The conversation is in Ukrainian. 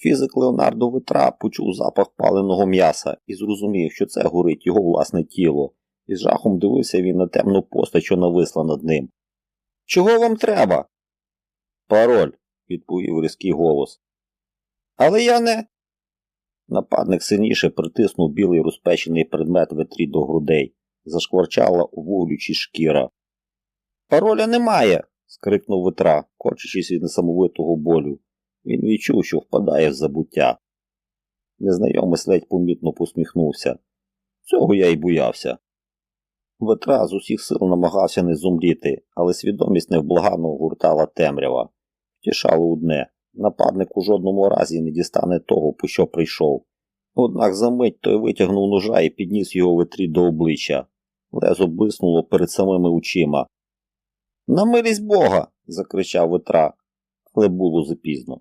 Фізик Леонардо Витра почув запах паленого м'яса і зрозумів, що це горить його власне тіло, і з жахом дивився він на темну постать, що нависла над ним. Чого вам треба? Пароль, відповів різкий голос. Але я не. Нападник сильніше притиснув білий розпечений предмет ветрі до грудей. Зашкварчала у вуглючі шкіра. Пароля немає. скрикнув Витра, корчачись від несамовитого болю. Він відчув, що впадає в забуття. Незнайомець ледь помітно посміхнувся. Цього я й боявся. Ветра з усіх сил намагався не зумліти, але свідомість невблаганно гуртала темрява. Втішало одне нападник у жодному разі не дістане того, по що прийшов. Однак за мить той витягнув ножа і підніс його ветрі до обличчя. Лезо блиснуло перед самими очима. На милість Бога. закричав Ветра, але було запізно.